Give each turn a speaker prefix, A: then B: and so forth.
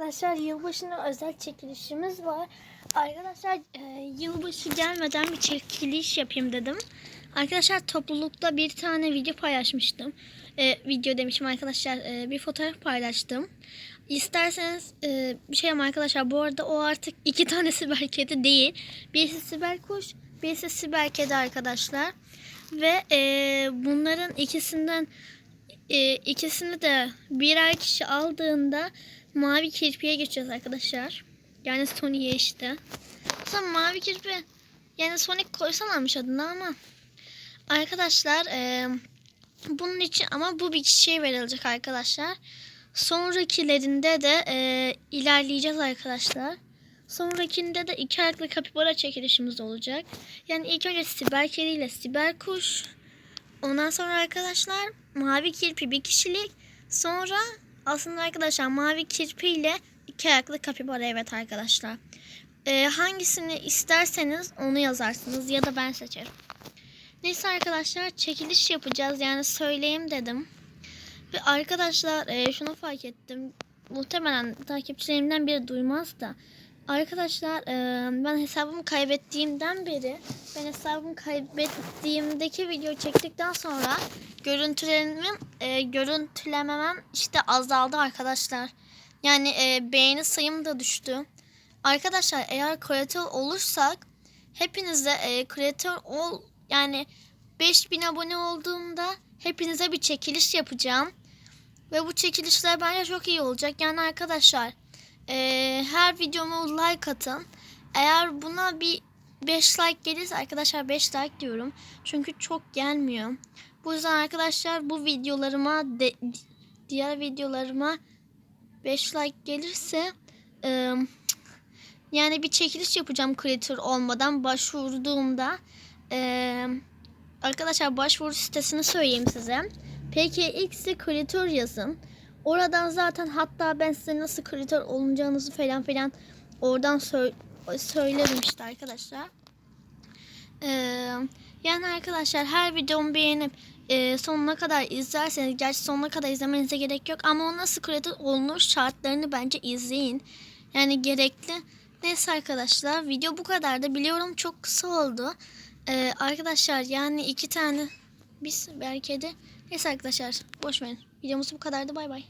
A: Arkadaşlar yılbaşına özel çekilişimiz var. Arkadaşlar e, yılbaşı gelmeden bir çekiliş yapayım dedim. Arkadaşlar toplulukta bir tane video paylaşmıştım. E, video demişim arkadaşlar e, bir fotoğraf paylaştım. İsterseniz e, bir şey arkadaşlar bu arada o artık iki tane siber kedi değil. Birisi siber kuş, birisi siber kedi arkadaşlar. Ve e, bunların ikisinden e, ikisini de birer kişi aldığında mavi kirpiye geçeceğiz arkadaşlar. Yani Sony'ye işte. Sen mavi kirpi yani Sonic koysalarmış adına ama arkadaşlar e, bunun için ama bu bir kişiye verilecek arkadaşlar. Sonrakilerinde de e, ilerleyeceğiz arkadaşlar. Sonrakinde de iki ayaklı kapibara çekilişimiz olacak. Yani ilk önce siber kedi siber kuş. Ondan sonra arkadaşlar mavi kirpi bir kişilik. Sonra aslında arkadaşlar mavi kirpi ile iki ayaklı kapibara evet arkadaşlar. Ee, hangisini isterseniz onu yazarsınız ya da ben seçerim. Neyse arkadaşlar çekiliş yapacağız yani söyleyeyim dedim. Ve arkadaşlar e, şunu fark ettim. Muhtemelen takipçilerimden biri duymaz da. Arkadaşlar e, ben hesabımı kaybettiğimden beri ben hesabımı kaybettiğimdeki video çektikten sonra görüntülerimin e, görüntülememem işte azaldı arkadaşlar. Yani e, beğeni sayım da düştü. Arkadaşlar eğer kreatör olursak hepinize e, kreatör ol yani 5000 abone olduğumda hepinize bir çekiliş yapacağım. Ve bu çekilişler bence çok iyi olacak. Yani arkadaşlar e, her videoma like atın. Eğer buna bir 5 like gelirse arkadaşlar 5 like diyorum. Çünkü çok gelmiyor. Bu yüzden arkadaşlar bu videolarıma de, diğer videolarıma 5 like gelirse e, yani bir çekiliş yapacağım kreatör olmadan başvurduğumda e, arkadaşlar başvuru sitesini söyleyeyim size. PKX'i kreatör yazın. Oradan zaten hatta ben size nasıl kreatör olacağınızı falan filan oradan sö- söylerim işte arkadaşlar. Ee, yani arkadaşlar her videomu beğenip e, sonuna kadar izlerseniz gerçi sonuna kadar izlemenize gerek yok ama o nasıl kreatör olunur şartlarını bence izleyin. Yani gerekli. Neyse arkadaşlar video bu kadar da biliyorum çok kısa oldu. Ee, arkadaşlar yani iki tane biz belki de neyse arkadaşlar boş verin. Videomuz bu kadardı bay bay.